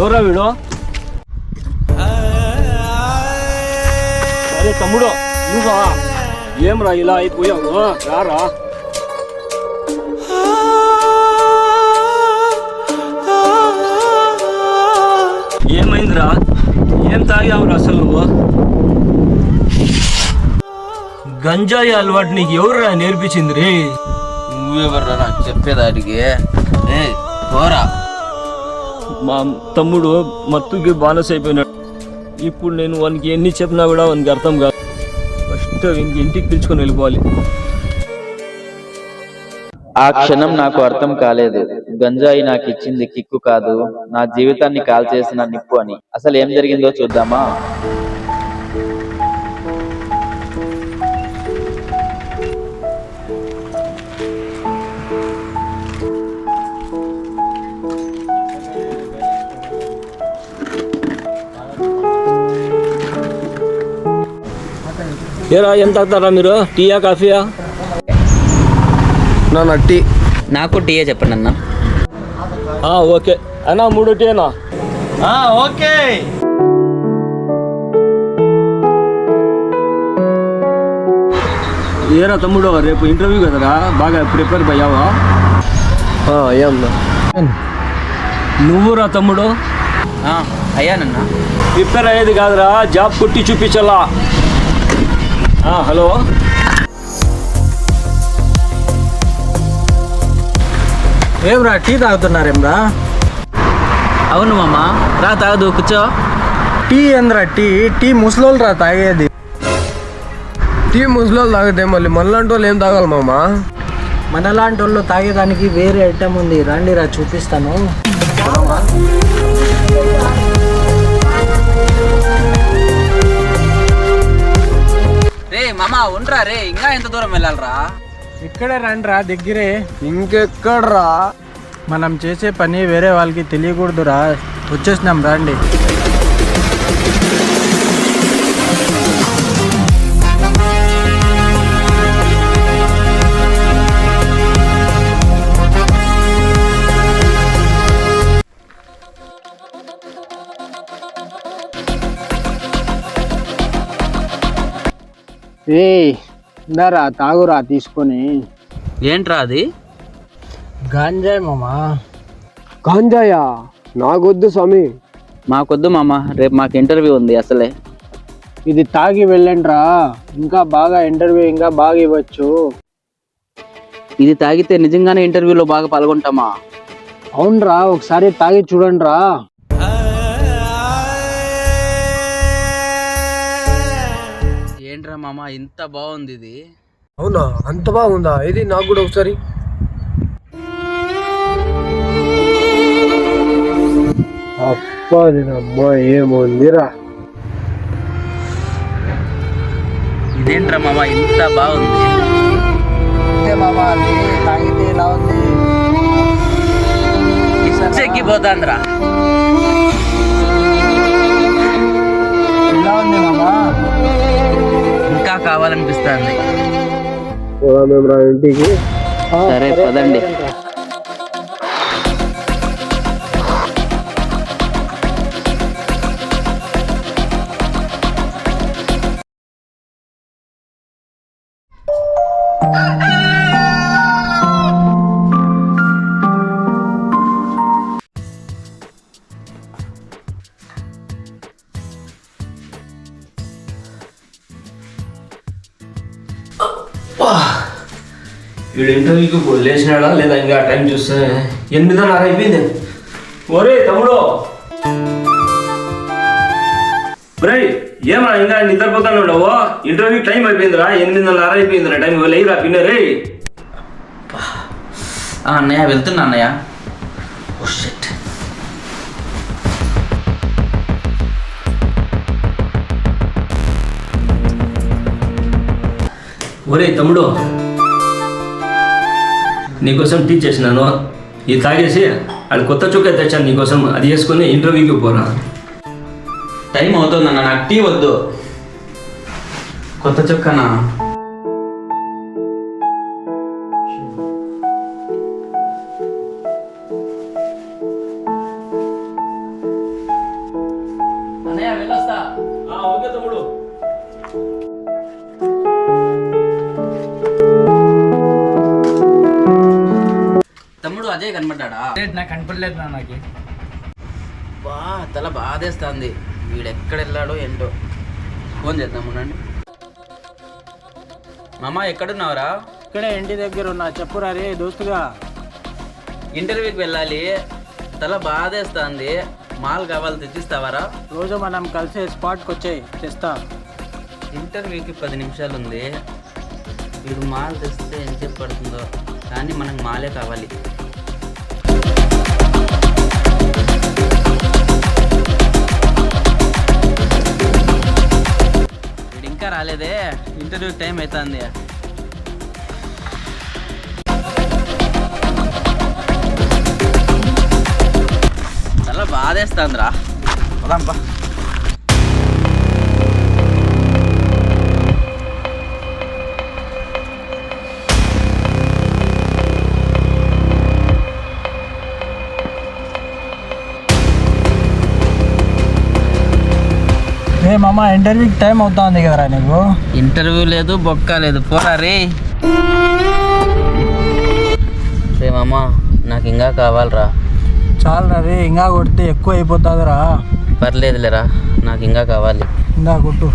ఎవరా వీడు? అరే తమ్ముడు నువ్వా ఏమ్రా ఇలా అయిపోయావు? రారా ఏమైందిరా? ఏం తాగావురా అసలు నువ్వు? గంజాయి అలవాటు నీకు ఎవరురా నేర్పించింది రే? నువ్వెవర్రా నాకు చెప్పేదానికి. ఏ పోరా. మా తమ్ముడు మత్తుకి బానస్ అయిపోయినాడు ఇప్పుడు నేను వానికి ఎన్ని చెప్పినా కూడా వానికి అర్థం కాదు. ఫస్ట్ ఇంటికి పిలుచుకొని వెళ్ళిపోవాలి. ఆ క్షణం నాకు అర్థం కాలేదు. గంజాయి నాకు ఇచ్చింది కిక్కు కాదు. నా జీవితాన్ని కాల్చేసిన నిప్పు అని. అసలు ఏం జరిగిందో చూద్దామా? ఏరా ఎంత తాగుతారా మీరు? టీయా కాఫీయా? నా నట్టి నాకు టీయే చెప్పండి అన్న. ఆ, ఓకే. అన్నా మూడు టీయేనా? ఓకే. ఏరా తమ్ముడు రేపు ఇంటర్వ్యూ కదరా? బాగా ప్రిపేర్ అయ్యావా? అయ్యామ్మా నువ్వురా తమ్ముడు? అయ్యానన్న. ప్రిపేర్ అయ్యేది కాదురా జాబ్ కొట్టి చూపించాలా? హలో. ఏమ్రా టీ తాగుతున్నారేమ్రా అవును మామ రా తాగదు కూర్చో. టీ ఏంద్రా టీ? టీ ముసలోళ్ళు రా తాగేది. టీ ముసలోళ్ళు తాగితే మళ్ళీ మనలాంటి వాళ్ళు ఏం తాగాలి మామ? మనలాంటి వాళ్ళు తాగేదానికి వేరే ఐటమ్ ఉంది. రండి రా చూపిస్తాను. మామ ఉండరా రే ఇంకా ఎంత దూరం వెళ్ళాలరా? ఇక్కడే రండి రా దగ్గరే. ఇంకెక్కడ్రా? మనం చేసే పని వేరే వాళ్ళకి తెలియకూడదురా. వచ్చేసినాం రండి. ఏ ఇందారా తాగురా తీసుకొని. ఏంట్రా అది? గాంజాయ్ మామా. గాంజాయా? నాకొద్దు స్వామి. మాకొద్దు మామ రేపు మాకు ఇంటర్వ్యూ ఉంది అసలే. ఇది తాగి వెళ్ళండిరా. ఇంకా బాగా ఇంటర్వ్యూ ఇంకా బాగా ఇవ్వచ్చు. ఇది తాగితే నిజంగానే ఇంటర్వ్యూలో బాగా పాల్గొంటామా? అవునరా ఒకసారి తాగి చూడండి ఏంట్రా మామ ఇంత బాగుంది ఇది. అవునా? అంత బాగుందా? ఇది నాకు కూడా ఒకసారి. అబ్బా అమ్మా ఏముందిరా? ఇదేంట్రా మామ ఇంత బాగుంది. మామా అది తాగితే ఇలా ఉంది. ఎక్కిపోతాంద్రా కావాలనిపిస్తుంది. ఇంటికి. సరే పదండి. వీడు ఇంటర్వ్యూకి లేచినాడా లేదా ఇంకా టైం చూస్తే ఎనిమిదిన్నర అయిపోయింది. ఒరే తమ్ముడు! బ్రై ఏమా ఇంకా నిద్రపోతాను ఉండవు ఇంటర్వ్యూ టైం అయిపోయిందిరా. ఎనిమిదిన్నర అయిపోయిందిరా టైం లేదురా పిన్నరే అన్నయ్య వెళ్తున్నా అన్నయ్య. ఒరే తమ్ముడు. నీకోసం టీ చేసినాను. ఇది తాగేసి అది కొత్త చుక్క తెచ్చాను నీకోసం. అది వేసుకొని ఇంటర్వ్యూకి పోరా. టైం అవుతుందన్న నాకు టీ వద్దు. కొత్త చుక్కనా? అజయ్ కనబడ్డా నాకు కనపడలేదు నా నాకు. బా తల బాధేస్తుంది. వీడు ఎక్కడ వెళ్ళాడో ఏంటో. ఫోన్ చేద్దాం ఉండండి. మామ ఎక్కడున్నావురా? ఇక్కడే ఇంటి దగ్గర ఉన్నా. చెప్పురా రే దోస్తుగా. ఇంటర్వ్యూకి వెళ్ళాలి. తల బాధేస్తుంది. మాల్ కావాలి తెచ్చిస్తావారా? రోజు మనం కలిసే స్పాట్కి వచ్చాయి తెస్తా. ఇంటర్వ్యూకి పది నిమిషాలు ఉంది వీడు మాల్ తెస్తే ఎంతసేపు పడుతుందో కానీ మనకు మాలే కావాలి. ఇంకా రాలేదే. ఇంటర్వ్యూ టైం అవుతుంది చాలా బాధేస్తుందిరా. పోదాంపా. మామ ఇంటర్వ్యూకి టైం అవుతుంది కదరా నీకు? ఇంటర్వ్యూ లేదు బొక్క లేదు. పోరా రే. రే మామ నాకు ఇంకా కావాలరా. చాలు రే ఇంకా కొడితే ఎక్కువ అయిపోతుందిరా. పర్లేదులేరా నాకు ఇంకా కావాలి. ఇంకా కొట్టు.